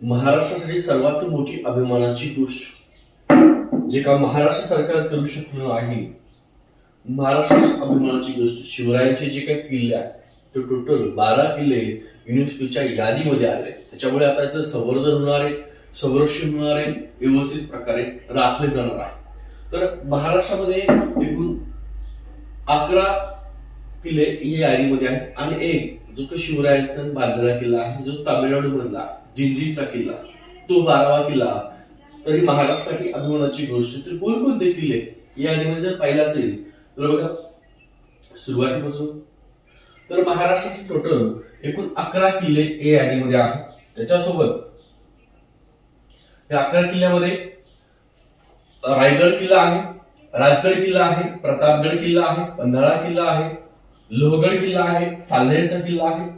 महाराष्ट्रासाठी सर्वात मोठी अभिमानाची गोष्ट जे का महाराष्ट्र सरकार करू शकलं नाही महाराष्ट्राच्या अभिमानाची गोष्ट शिवरायांचे जे काही किल्ले आहेत ते टोटल बारा किल्ले युनेस्कोच्या यादीमध्ये आले त्याच्यामुळे आता याचं संवर्धन होणार आहे संरक्षण होणार आहे व्यवस्थित प्रकारे राखले जाणार आहे. तर महाराष्ट्रामध्ये एकूण अकरा किल्ले या यादीमध्ये आहेत आणि एक जो काही शिवरायांचा बांधला किल्ला आहे जो तामिळनाडू मधला जिंजीचा किल्ला तो बारावा किल्ला. तरी महाराष्ट्रासाठी अभिमानाची गोष्ट तर कोणकोणते किल्ले या यादीमध्ये जर पाहिला असेल तर बघा सुरुवातीपासून. तर महाराष्ट्रातील टोटल एकूण अकरा किल्ले या यादीमध्ये आहेत. त्याच्यासोबत या अकरा किल्ल्यामध्ये रायगड किल्ला आहे राजगड किल्ला आहे प्रतापगड किल्ला आहे पन्हाळा किल्ला आहे लोहगड किल्ला आहे साल्हेरचा किल्ला आहे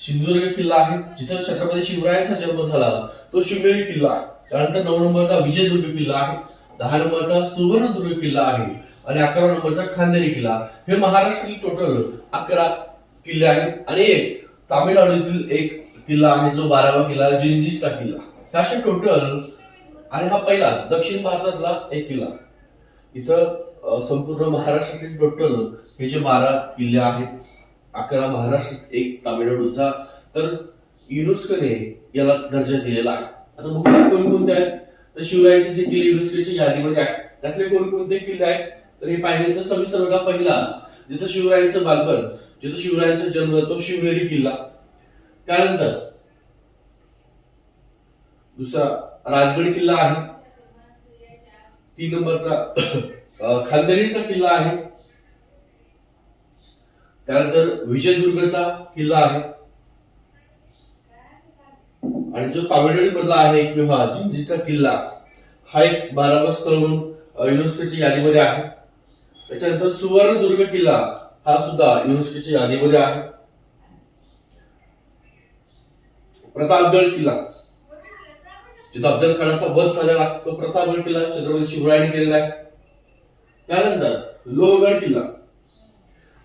सिंधुदुर्ग किल्ला आहे जिथं छत्रपती शिवरायांचा जन्म झाला. तो शिवनेरी किल्ला आहे. त्यानंतर नऊ नंबरचा विजयदुर्ग किल्ला आहे. दहा नंबरचा सुवर्णदुर्ग किल्ला आहे. आणि अकरा नंबरचा खांदेरी किल्ला हे महाराष्ट्रातील टोटल अकरा किल्ले आहेत. आणि एक तामिळनाडूतील एक किल्ला आहे जो बारावा किल्ला जिंजीचा किल्ला हे असे टोटल आणि हा पहिला दक्षिण भारतातला एक किल्ला इथं संपूर्ण महाराष्ट्रातील टोटल हे जे बारा किल्ले आहेत अकरा महाराष्ट्र एक तामिळनाडूचा. तर युनेस्कोने याला दर्जा दिलेला आहे. आता बघूया कोणकोणते आहेत? तर शिवरायांचे जे किल्ले युनेस्कोच्या यादीमध्ये आहेत त्यातले कोणकोणते किल्ले आहेत? तर हे पाहिले तर सविस्तर बघा. पहिला जिथं शिवरायांचं बालपण जिथं शिवरायांचा जन्म तो शिवनेरी किल्ला. त्यानंतर दुसरा राजगड किल्ला आहे. तीन नंबरचा खांदेरीचा किल्ला आहे. त्यानंतर विजयदुर्गचा किल्ला आहे. आणि जो तामिळनाडू मधला आहे किंवा जिंजीचा किल्ला हा एक बारावा स्थळ म्हणून युनेस्कोच्या यादीमध्ये आहे. त्याच्यानंतर सुवर्णदुर्ग किल्ला हा सुद्धा युनेस्कोच्या यादीमध्ये आहे. प्रतापगड किल्ला. जिथं अफजल खानाचा वध झालेला तो प्रतापगड किल्ला छत्रपती शिवरायांनी केलेला आहे. त्यानंतर लोहगड किल्ला.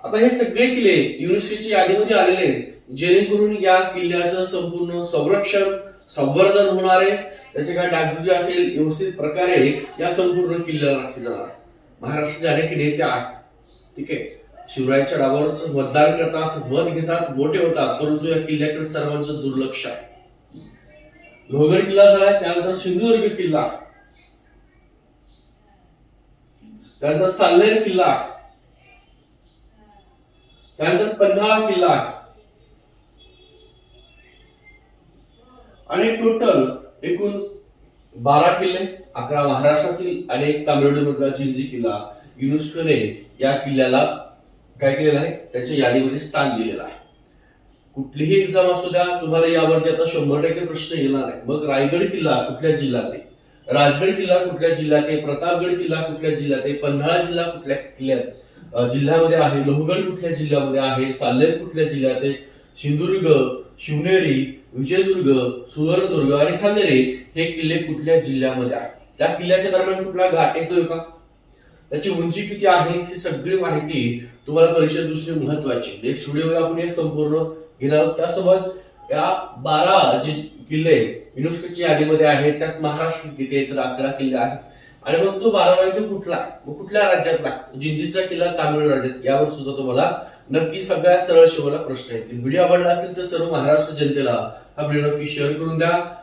आता हे सगळे किल्ले युनेस्कोची यादीमध्ये आलेले आहेत. जेणेकरून या किल्ल्याचं संपूर्ण संरक्षण संवर्धन होणार आहे. त्याचे काय डागडुजी असेल व्यवस्थित प्रकारे या संपूर्ण किल्ल्याला राखले जाणार महाराष्ट्राचे अनेक नेते आहेत. ठीक आहे? शिवरायांच्या डावावरच मतदान करतात मत घेतात मोठे होतात. परंतु या किल्ल्याकडे सर्वांचं दुर्लक्ष आहे. लोहगड किल्ला झाला त्यानंतर सिंधुदुर्ग किल्ला. त्यानंतर साल्हेर किल्ला. त्यानंतर पन्हाळा किल्ला आहे. आणि टोटल एकूण बारा किल्ले अकरा महाराष्ट्रातील आणि एक तामिळनाडू मधला जिंजी किल्ला युनेस्कोने या किल्ल्याला काय केलेलं आहे? त्याच्या यादीमध्ये स्थान दिलेलं आहे. कुठलीही एक्झाम असू द्या तुम्हाला यावरती आता शंभर टक्के प्रश्न येणार आहे. मग रायगड किल्ला कुठल्या जिल्ह्यात आहे? राजगड किल्ला कुठल्या जिल्ह्यात आहे? प्रतापगड किल्ला कुठल्या जिल्ह्यात आहे? पन्हाळा जिल्हा कुठल्या किल्ल्यात जिल्ह्यामध्ये आहे. लोहगड कुठल्या जिल्ह्यामध्ये आहे? साल्हेर कुठल्या जिल्ह्यात आहे? सिंधुदुर्ग शिवनेरी विजयदुर्ग सुवर्णदुर्ग आणि खांदेरी हे किल्ले कुठल्या जिल्ह्यामध्ये आहेत? त्या किल्ल्याच्या दरम्यान कुठला घाट येतोय का? त्याची उंची किती आहे? ही सगळी माहिती तुम्हाला परीक्षा दुसरी महत्वाची नेक्स्ट व्हिडिओ आपण हे संपूर्ण घेणार आहोत. त्यासोबत या बारा जे किल्ले युनेस्कोच्या यादीमध्ये आहेत त्यात महाराष्ट्र किती तर अकरा किल्ले आहेत. आणि मग जो बारावा तो कुठला? आहे? मग कुठल्या राज्यातला? जिंजीचा किल्ला तामिळ राज्यात. यावर सुद्धा तुम्हाला नक्की सगळ्या सरळ शिवाला प्रश्न येतील. व्हिडिओ आवडला असेल तर सर्व महाराष्ट्र जनतेला हा व्हिडिओ नक्की शेअर करून द्या.